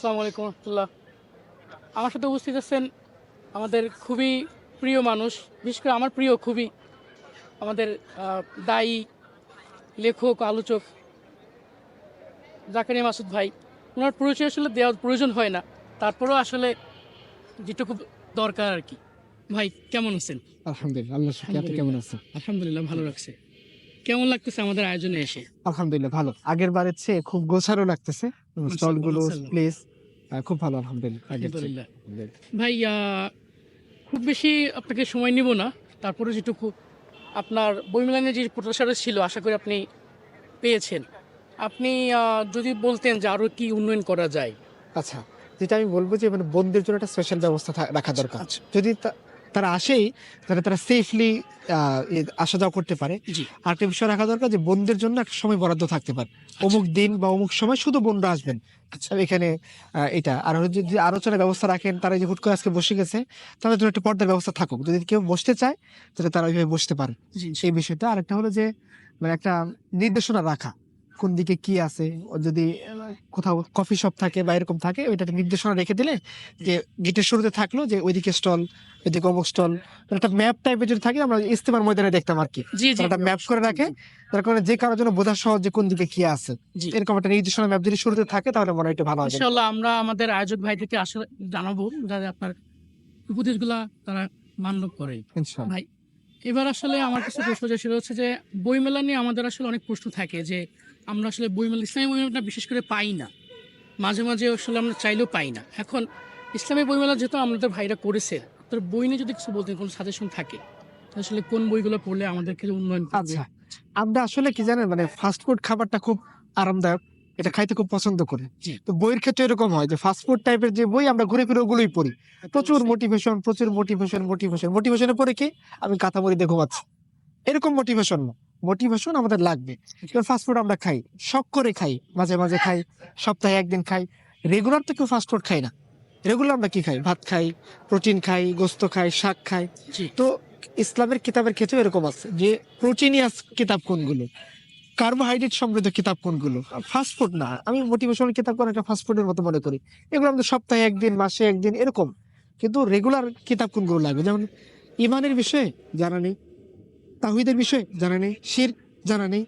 আসসালামু আলাইকুম রহমতুল্লাহ। আমার সাথে উপস্থিত আছেন আমাদের খুবই প্রিয় মানুষ বিশেষ করে আমার প্রিয় খুবই আমাদের দায়ী লেখক আলোচক জাকারিয়া মাসুদ ভাই। ওনার পরিচয় আসলে দেওয়ার প্রয়োজন হয় না। তারপরেও আসলে যেটুকু দরকার আর কি। ভাই কেমন আছেন? আলহামদুলিল্লাহ আল্লাহ আপনি কেমন আছেন? আলহামদুলিল্লাহ ভালো লাগছে। কেমন লাগতেছে আমাদের আয়োজনে এসে? আলহামদুলিল্লাহ ভালো। আগের বারের চেয়ে খুব গোছানো লাগতেছে। স্টলগুলো মাশাআল্লাহ। প্লেস খুব ভালো আলহামদুলিল্লাহ। ভাই খুব বেশি আপনাকে সময় নিব না। তারপরে যেটুকু আপনার বইমেলানে যে প্রত্যাশাটা ছিল আশা করি আপনি পেয়েছেন। আপনি যদি বলতেন যে আরও কি উন্নয়ন করা যায়। আচ্ছা যেটা আমি বলব যে মানে বন্ধুদের জন্য একটা স্পেশাল ব্যবস্থা রাখা দরকার। আচ্ছা। যদি তারা আসেই তাহলে তারা সেফলি আসা যাওয়া করতে পারে। আর একটা বিষয় রাখা দরকার যে বন্ধুদের জন্য একটা সময় বরাদ্দ থাকতে পারে। অমুক দিন বা অমুক সময় শুধু বন্ধুরা আসবেন। আচ্ছা। এখানে এটা। আর যদি আলোচনার ব্যবস্থা রাখেন তারা যে হুট করে আজকে বসে গেছে তাদের জন্য একটা পর্দার ব্যবস্থা থাকুক। যদি কেউ বসতে চায় তাহলে তারা ওইভাবে বসতে পারে সেই বিষয়টা। আরেকটা হলো যে মানে একটা নির্দেশনা রাখা। কোন দিকে কি আছে যদি কোথাও কফি শপ থাকে বা এরকম থাকে ওইটা নির্দেশনা রেখে দিলে যে গেটের শুরুতে থাকল যে ওইদিকে স্টল ওইদিকে অমুক স্টল একটা ম্যাপ টাইপের যদি থাকে আমরা ইস্তেমার ময়দানে দেখতাম আর কি। তারা একটা ম্যাপ করে রাখে যার কারণে যে কারোর জন্য বোঝা সহজ যে কোন দিকে কি আছে। এরকম একটা নির্দেশনা ম্যাপ যদি শুরুতে থাকে তাহলে মনে হয় ভালো হবে। আমরা আমাদের আয়োজক ভাইদেরকে আসলে জানাব যাতে আপনার উপদেশগুলা তারা মান্য করে। ভাই এবার আসলে আমার কাছে প্রশ্ন যে সেটা হচ্ছে যে বইমেলা নিয়ে আমাদের আসলে অনেক প্রশ্ন থাকে যে আমরা আসলে বইমেলা ইসলামী বইমেলাটা বিশেষ করে পাই না। মাঝে মাঝে আসলে আমরা চাইলেও পাই না। এখন ইসলামী বইমেলা যেহেতু আমাদের ভাইরা করেছে আপনার বই নিয়ে যদি কিছু বলতেন কোনো সাজেশন থাকে? আসলে কোন বইগুলো পড়লে আমাদেরকে উন্নয়ন? আচ্ছা আমরা আসলে কি জানেন মানে ফাস্ট ফুড খাবারটা খুব আরামদায়ক এটা খাইতে খুব পছন্দ করে। তো বইয়ের ক্ষেত্রে এরকম হয় যে ফাস্ট ফুড টাইপের যে বই আমরা ঘুরে ফিরে ওগুলোই পড়ি। প্রচুর মোটিভেশন প্রচুর মোটিভেশন মোটিভেশন মোটিভেশনে পড়ে কি? আমি কাঁথা মুড়ি দিয়ে ঘুমাচ্ছি। এরকম মোটিভেশন না। মোটিভেশন আমাদের লাগবে। ফাস্ট ফুড আমরা খাই শখ করে খাই মাঝে মাঝে খাই সপ্তাহে একদিন খাই। রেগুলার তো কেউ ফাস্ট ফুড খাই না। রেগুলার আমরা কি খাই? ভাত খাই প্রোটিন খাই গোস্ত খাই শাক খাই। তো ইসলামের কিতাবের ক্ষেত্রে এরকম আছে যে প্রোটিনিয়াস কিতাব কোনগুলো? কার্বোহাইড্রেট সমৃদ্ধ কিতাব কোনগুলো? ফাস্টফুড না। আমি মোটিভেশনাল কিতাব কোন একটা ফাস্টফুডের মতো মনে করি। এগুলো আমাদের সপ্তাহে একদিন মাসে একদিন এরকম। কিন্তু রেগুলার কিতাব কোনগুলো লাগবে? যেমন ইমানের বিষয়ে জানা নেই তাহিদের বিষয়ে জানা নেই, শির জানা নেই,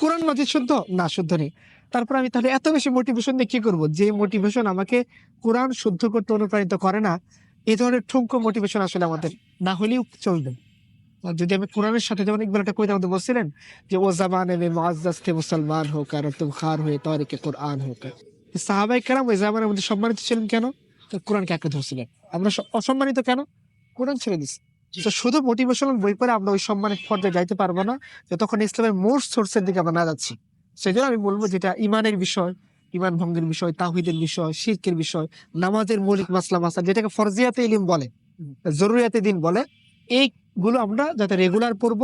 কোরআন মাজিদ শুদ্ধ? না, শুদ্ধ নেই। তারপর আমি তাহলে এত বেশি মোটিভেশন দিয়ে কি করব? যে মোটিভেশন আমাকে কোরআন শুদ্ধ করতে অনুপ্রাণিত করে না এই ধরনের ঠুমকো মোটিভেশন আসলে আমাদের না হলেও চলবে। যদি আমি কোরআনের সাথে যেমন ইকবাল একটা কবিতা আমাদের বলছিলেন যে, ও জামানে মে মুআজ্জাজ थे মুসলমান হোকার আর তুম খার হয়ে তারিকে কোরআন হোক। সাহাবাই কেরাম ওই জামানের মধ্যে সম্মানিত ছিলেন কেন? তো কোরআনকে আঁকড়ে ধরছিলেন। আমরা অসম্মানিত কেন? কোরআন ছেড়ে দিছি। তো শুধু মোটিভেশনাল বই পড়ে আমরা ওই সম্মানের পর্যায়ে যাইতে পারব না যতক্ষণ ইসলামের মোর সোর্সের দিকে আমরা না যাচ্ছি। সেই জন্য আমি বলব যেটা ইমানের বিষয় ইমান ভঙ্গের বিষয় তাহিদের বিষয় শিরকের বিষয় নামাজের মৌলিক মাসলা মাসা যেটাকে ফরজিয়াতে ইলিম বলে জরুরিয়াতে দিন বলে এইগুলো আমরা যাতে রেগুলার পড়ব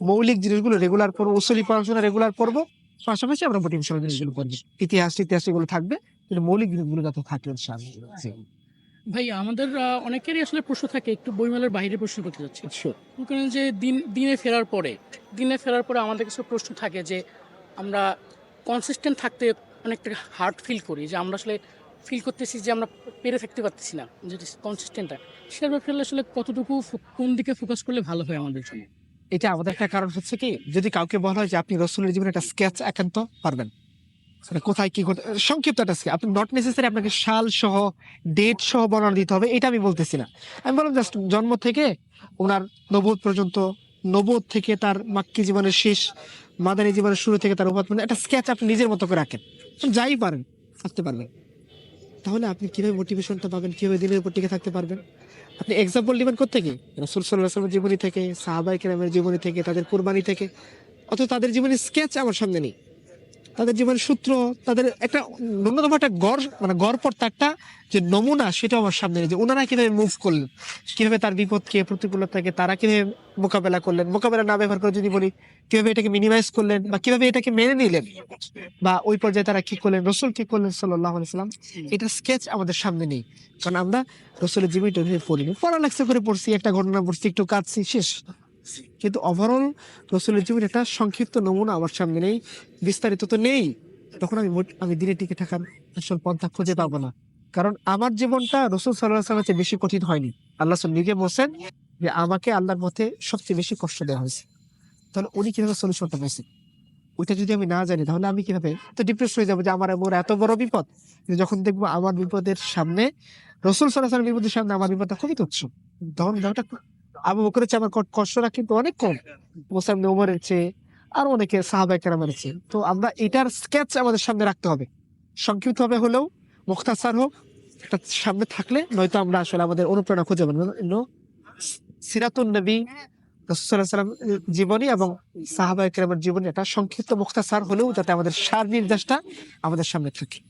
মৌলিক জিনিসগুলো রেগুলার পড়ব উসলি পড়াশোনা রেগুলার পড়ব পাশাপাশি আমরা মোটিভেশনাল জিনিসগুলো পড়ব ইতিহাস ইতিহাস এগুলো থাকবে মৌলিক জিনিসগুলো যাতে থাকে। ভাই আমাদের অনেকেরই আসলে প্রশ্ন থাকে একটু বইমেলার বাইরে প্রশ্ন করতে যাচ্ছে। যে দিন দিনে ফেরার পরে দিনে ফেরার পরে আমাদের কিছু প্রশ্ন থাকে যে আমরা কনসিস্টেন্ট থাকতে অনেকটা হার্ড ফিল করি যে আমরা আসলে ফিল করতেছি যে আমরা পেরে থাকতে পারতেছি না যেটা কনসিস্টেন্টটা সেটার ব্যাপারে আসলে কতটুকু কোন দিকে ফোকাস করলে ভালো হয় আমাদের জন্য? এটা আমাদের একটা কারণ হচ্ছে কি যদি কাউকে বলা হয় যে আপনি রসুলের জীবনে একটা স্কেচ একান্ত পারবেন কোথায় কি ঘটে সংক্ষিপ্ত একটা sketch। আপনি নট নেসেসারি আপনাকে সাল সহ ডেট সহ বর্ণনা দিতে হবে, এটা আমি বলতেছি না। আমি বললাম জাস্ট জন্ম থেকে ওনার নবোধ পর্যন্ত নবোধ থেকে তার মাক্কি জীবনের শেষ, মাদানী জীবনের শুরু থেকে তার উপাত একটা স্কেচ আপনি নিজের মতো করে রাখেন। যাই পারেন, থাকতে পারবেন। তাহলে আপনি কীভাবে মোটিভেশনটা পাবেন, কীভাবে দিনের উপর টিকে থাকতে পারবেন? আপনি এক্সাম্পল নেবেন করতে কি রসুল জীবনী থেকে সাহাবাই কেরামের জীবনী থেকে, তাদের কোরবানি থেকে। অথচ তাদের জীবনের স্কেচ আমার সামনে নেই। তাদের জীবনের সূত্র, তাদের একটা ন্যূনতম একটা গড় মানে গড়পড় একটা যে নমুনা সেটা আমার সামনে যে ওনারা কীভাবে মুভ করলেন? কীভাবে তার বিপদকে, প্রতিকূলতাকে তারা কীভাবে মোকাবেলা করলেন? মোকাবেলা না ব্যবহার করে যদি বলি, কীভাবে এটাকে মিনিমাইজ করলেন বা কীভাবে এটাকে মেনে নিলেন? বা ওই পর্যায়ে তারা কি করলেন? রসুল কি করলেন সাল্লাহ সাল্লাম? এটা স্কেচ আমাদের সামনে নেই। কারণ আমরা রসুলের জীবনটা পড়িনি। পড়ালেখা করে পড়ছি, একটা ঘটনা পড়ছি, একটু কাঁদছি, শেষ। কিন্তু ওভারঅল রসুলের জীবন একটা সংক্ষিপ্ত নমুনা আমার সামনে নেই, বিস্তারিত তো নেই। তখন আমি আমি দিনে টিকে থাকার আসল পন্থা খুঁজে পাবো না। কারণ আমার জীবনটা রসুল সাল্লাহ বেশি কঠিন হয়নি। আল্লাহ নিজে বলছেন যে আমাকে আল্লাহর পথে সবচেয়ে বেশি কষ্ট দেওয়া হয়েছে। তাহলে উনি কীভাবে সলিউশনটা পেয়েছেন? ওইটা যদি আমি না জানি, তাহলে আমি কীভাবে? তো ডিপ্রেস হয়ে যাব যে আমার এমন এত বড় বিপদ। যখন দেখব আমার বিপদের সামনে রসুল সাল্লাহ বিপদের সামনে আমার বিপদটা খুবই তুচ্ছ। তখন ব্যাপারটা আবু বকরের চেয়ে আমার ক- কষ্টটা কিন্তু অনেক কম। মোসাম ওমরের চেয়ে আর অনেকে সাহাবাই কেরামের চেয়ে। তো আমরা এটার স্কেচ আমাদের সামনে রাখতে হবে। সংক্ষিপ্ত হবে হলেও মুখতাসার হোক, এটা সামনে থাকলে নয়তো আমরা আসলে আমাদের অনুপ্রেরণা খুঁজে পাবো। না সিরাতুন নবী রসুল্লাহ সাল্লাম জীবনী এবং সাহাবাই কেরামের জীবনী এটা সংক্ষিপ্ত মুখতাসার হলেও যাতে আমাদের সার নির্দেশটা আমাদের সামনে থাকে।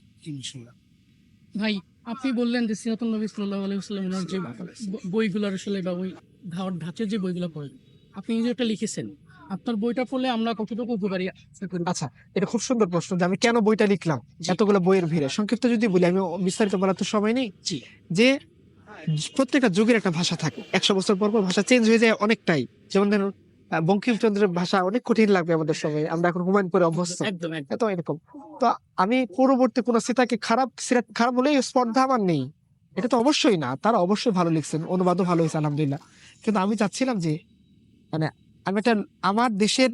ভাই আপনি বললেন যে সিরাতুল নবী সাল্লাহ আলাইসাল্লাম ওনার যে বইগুলো আসলে বা ওই ধার ধাঁচের যে বইগুলো পড়েন আপনি নিজে একটা লিখেছেন আপনার বইটা পড়লে আমরা কতটুকু উপকারী আচ্ছা এটা খুব সুন্দর প্রশ্ন যে আমি কেন বইটা লিখলাম? এতগুলো বইয়ের ভিড়ে। সংক্ষিপ্ত যদি বলি আমি বিস্তারিত বলার তো সময় নেই। জি। যে প্রত্যেকটা যুগের একটা ভাষা থাকে। একশো বছর পর পর ভাষা চেঞ্জ হয়ে যায় অনেকটাই। যেমন ধরুন বঙ্কিমচন্দ্রের ভাষা অনেক কঠিন লাগবে আমাদের সময়। আমরা এখন হুমায়ুন করে অভ্যস্ত। একদম এত এরকম। তো আমি পূর্ববর্তী কোন সিতাকে খারাপ সিরাত খারাপ বলে স্পর্ধা আমার নেই। এটা তো অবশ্যই না। তারা অবশ্যই ভালো লিখছেন। অনুবাদও ভালো হয়েছে আলহামদুলিল্লাহ। কিন্তু আমি চাচ্ছিলাম যে মানে আমি একটা আমার দেশের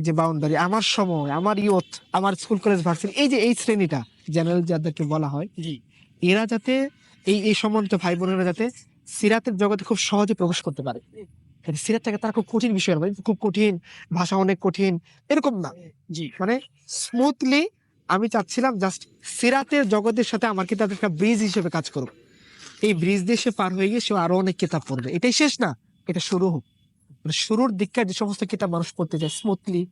যে বাউন্ডারি আমার সময় আমার ইয়ত আমার স্কুল কলেজ ভার্সিটি এই যে এই শ্রেণীটা জেনারেল যাদেরকে বলা হয় এরা যাতে এই এই সম্বন্ধিত ভাই বোনেরা যাতে সিরাতের জগতে খুব সহজে প্রবেশ করতে পারে। কারণ সিরাতটাকে তারা খুব কঠিন বিষয় ভাবে খুব কঠিন ভাষা অনেক কঠিন এরকম না। জি। মানে স্মুথলি আমি চাচ্ছিলাম জাস্ট সিরাতের জগতের সাথে আমার কিতাব একটা ব্রিজ হিসেবে কাজ করুক। এই ব্রিজ দিয়ে সে পার হয়ে গিয়ে সে আরও অনেক কিতাব পড়বে। এটাই শেষ না এটা শুরু হোক। মানে শুরুর দিককার যে সমস্ত কিতাব মানুষ পড়তে যায় স্মুথলি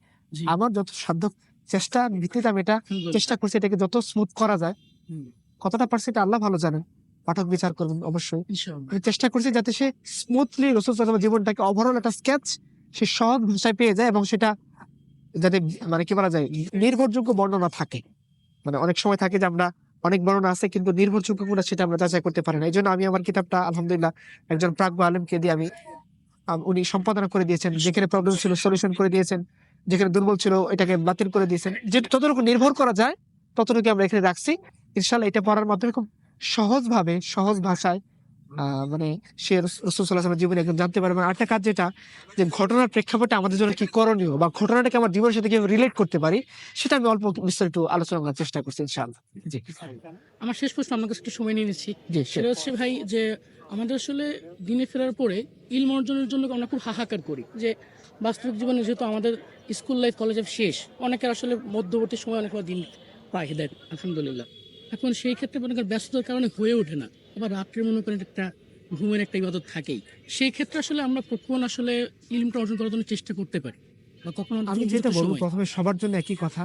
আমার যত সাধ্য চেষ্টা ভিত্তিতে আমি এটা চেষ্টা করছি এটাকে যত স্মুথ করা যায় কতটা পারছে এটা আল্লাহ ভালো জানেন? পাঠক বিচার করবেন অবশ্যই। আমি চেষ্টা করছি যাতে সে স্মুথলি রসুল সাল্লামের জীবনটাকে ওভারঅল একটা স্কেচ সে সহজ ভাষায় পেয়ে যায় এবং সেটা যাতে মানে কি বলা যায় নির্ভরযোগ্য বর্ণনা থাকে। মানে অনেক সময় থাকে যে আমরা অনেক বর্ণনা আছে কিন্তু নির্ভরযোগ্য কোনটা সেটা আমরা যাচাই করতে পারি না। এই জন্য আমি আমার কিতাবটা আলহামদুলিল্লাহ একজন প্রাজ্ঞ আলেমকে দিয়ে আমি উনি সম্পাদনা করে দিয়েছেন। যেখানে প্রবলেম ছিল সলিউশন করে দিয়েছেন। যেখানে দুর্বল ছিল এটাকে বাতিল করে দিয়েছেন। যে যতটুকু নির্ভর করা যায় ততটুকু আমরা এখানে রাখছি। ইনশাল্লাহ এটা পড়ার মাধ্যমে খুব সহজভাবে সহজ ভাষায় মানে সে রসুল্লাহামের জীবনে একদম জানতে পারবে আর একটা কাজ যেটা যে ঘটনার প্রেক্ষাপটে আমাদের জন্য কি করণীয় বা ঘটনাটাকে আমার জীবনের সাথে কীভাবে রিলেট করতে পারি সেটা আমি অল্প বিস্তারিত আলোচনা করার চেষ্টা করছি ইনশাআল্লাহ। জি। আমার শেষ প্রশ্ন আপনার কাছে একটু সময় নিয়ে নিচ্ছি। সেটা হচ্ছে ভাই যে আমাদের আসলে দিনে ফেরার পরে ইলম অর্জনের জন্য আমরা খুব হাহাকার করি। যে বাস্তবিক জীবনে যেহেতু আমাদের স্কুল লাইফ কলেজ লাইফ শেষ অনেকের আসলে মধ্যবর্তী সময় অনেক দিন পায় দেন আলহামদুলিল্লাহ। এখন সেই ক্ষেত্রে মনে করেন ব্যস্ততার কারণে হয়ে ওঠে না। আবার রাত্রে মনে করেন একটা ঘুমের একটা ইবাদত থাকেই। সেই ক্ষেত্রে আসলে আমরা কখন আসলে ইলমটা অর্জন করার জন্য চেষ্টা করতে পারি বা কখন আমি যেটা বলব প্রথমে সবার জন্য একই কথা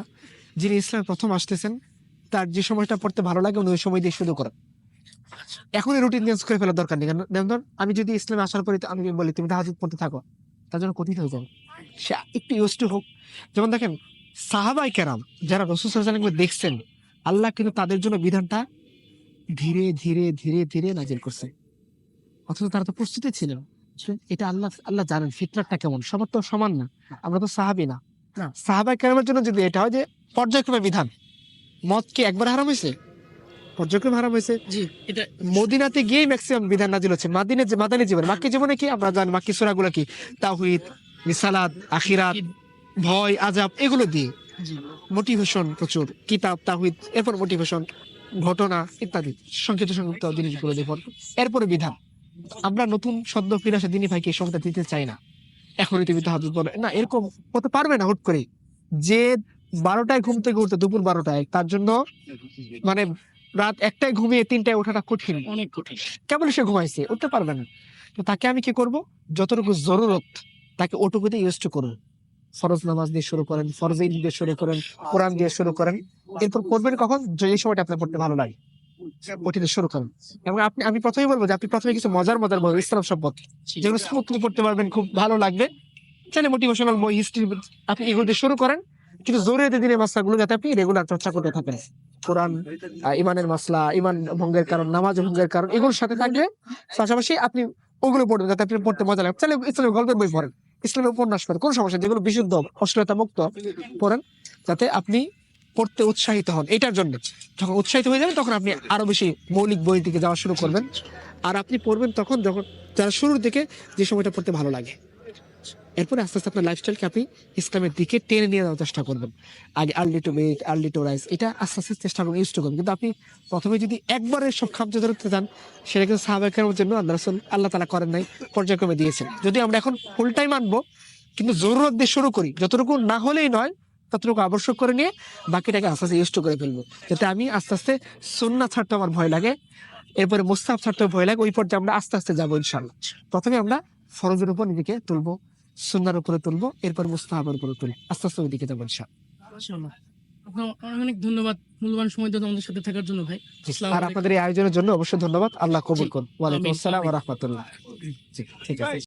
যিনি ইসলাম প্রথম আসতেছেন তার যে সময়টা পড়তে ভালো লাগে উনি ওই সময় দিয়ে শুরু করেন। এখনই রুটিন চেঞ্জ করে ফেলার দরকার নেই। কারণ ধর, আমি যদি ইসলামে আসার পরে আমি বলি তুমি তাহাজুদ পড়তে থাকো তার জন্য কঠিন হয়ে যাবে। সে একটু ইউজ টু হোক। যেমন দেখেন সাহাবাই কেরাম যারা রসুল সাল্লামকে দেখছেন আল্লাহ কিন্তু তাদের জন্য বিধানটা ধীরে ধীরে ধীরে ধীরে নাজিল করছে। অথচ তারা তো প্রস্তুতি ছিল এটা আল্লাহ আল্লাহ জানেন ফিতরাতটা কেমন। সবার তো সমান না। আমরা তো সাহাবি না। সাহাবাই কেরামের জন্য যদি এটা হয় যে পর্যায়ক্রমে বিধান মদ কি একবার হারাম হয়েছে? পর্যায়ক্রমে হারাম হয়েছে? জি এটা মদিনাতে গিয়ে ম্যাক্সিমাম বিধান নাজিল হচ্ছে। মাদিনে যে মাদানি জীবন। মাক্কি জীবনে কি? আমরা জানি মাক্কি সুরাগুলো কি? তাহিদ মিসালাত আখিরাত ভয় আজাব এগুলো দিয়ে। মোটিভেশন প্রচুর কিতাব তাহিদ এরপর মোটিভেশন ঘটনা ইত্যাদি সংক্ষিপ্ত সংক্ষিপ্ত জিনিসগুলো দেখুন। এরপরে বিধান আমরা নতুন সদ্য ফিরে আসা দিনী ভাইকে সময়টা দিতে চাই না। এখনই তুমি তো হাত বলে না এরকম হতে পারবে না হুট করে যে বারোটায় ঘুম থেকে উঠতে দুপুর বারোটায় তার জন্য মানে রাত একটায় ঘুমিয়ে তিনটায় ওঠাটা কঠিন। অনেক কঠিন। কেবল সে ঘুমাইছে উঠতে পারবে না। তো তাকে আমি কি করব? যতটুকু জরুরত তাকে ওটুকুতে ইউজ টু করুন। ফরজ নামাজ দিয়ে শুরু করেন, ফরজ ঈদ দিয়ে শুরু করেন, কোরআন দিয়ে শুরু করেন। এরপর করবেন কখন? যে সময়টা আপনার পড়তে ভালো লাগে। শুরু করেন। এবং আপনি, আমি বলব যে আপনি প্রথমে কিছু মজার মজার বলব ইসলাম যেগুলো পারবেন, খুব ভালো লাগবে। চাইলে মোটিভেশনাল বই হিস্ট্রি আপনি এগুলো দিয়ে শুরু করেন। কিন্তু জোরে দিনের মাসলাগুলো যাতে আপনি রেগুলার চর্চা করতে থাকেন। কোরআন ইমানের মাসলা ইমান ভঙ্গের কারণ, নামাজ ভঙ্গের কারণ, এগুলোর সাথে থাকলে পাশাপাশি আপনি ওগুলো পড়বেন যাতে আপনি পড়তে মজা লাগে। চাইলে ইসলামের গল্পের বই পড়েন। ইসলামের উপন্যাস পড়েন কোনো সমস্যা যেগুলো বিশুদ্ধ অশ্লীলতা মুক্ত পড়েন, যাতে আপনি পড়তে উৎসাহিত হন। এটার জন্য যখন উৎসাহিত হয়ে যাবেন, তখন আপনি আরও বেশি মৌলিক বই দিকে যাওয়া শুরু করবেন। আর আপনি পড়বেন তখন যখন, যারা শুরুর দিকে যে সময়টা পড়তে ভালো লাগে। এরপরে আস্তে আস্তে আপনার লাইফস্টাইলকে আপনি ইসলামের দিকে টেনে নিয়ে যাওয়ার চেষ্টা করবেন। আগে early to make early to rise এটা আস্তে আস্তে চেষ্টা করবেন ইউজ করবেন কিন্তু আপনি প্রথমে যদি একবারে সব খামচে ধরতে চান, সেটা কিন্তু সাহাবাকের জন্য আল্লাহ রসুল আল্লাহ তালা করেন নাই, পর্যায়ক্রমে দিয়েছেন। যদি আমরা এখন ফুল টাইম আনব, কিন্তু জরুরত দিয়ে শুরু করি। যতটুকু না হলেই নয়, ততটুকু আবশ্যক করে নিয়ে বাকিটাকে আস্তে আস্তে ইউজ করে ফেলব, যাতে আমি আস্তে আস্তে সন্না ছাড়তে আমার ভয় লাগে, এরপরে মুস্তাফ ছাড়তে ভয় লাগে, ওই পর্যায়ে আমরা আস্তে আস্তে যাব ইনশাল্লাহ প্রথমে আমরা ফরজের উপর নিজেকে তুলবো সুন্নার উপরে তুলবো এরপর মুস্তাহাবের উপরে তুলবো। আস্তে আস্তে ওই দিকে যাব ইনশাল্লাহ অনেক অনেক ধন্যবাদ মূল্যবান সময় দিয়ে আমাদের সাথে থাকার জন্য ভাই। আর আপনাদের এই আয়োজনের জন্য অবশ্যই ধন্যবাদ। আল্লাহ কবুল। করুন। ওয়ালাইকুম আসসালাম ওয়া রাহমাতুল্লাহ। ঠিক আছে।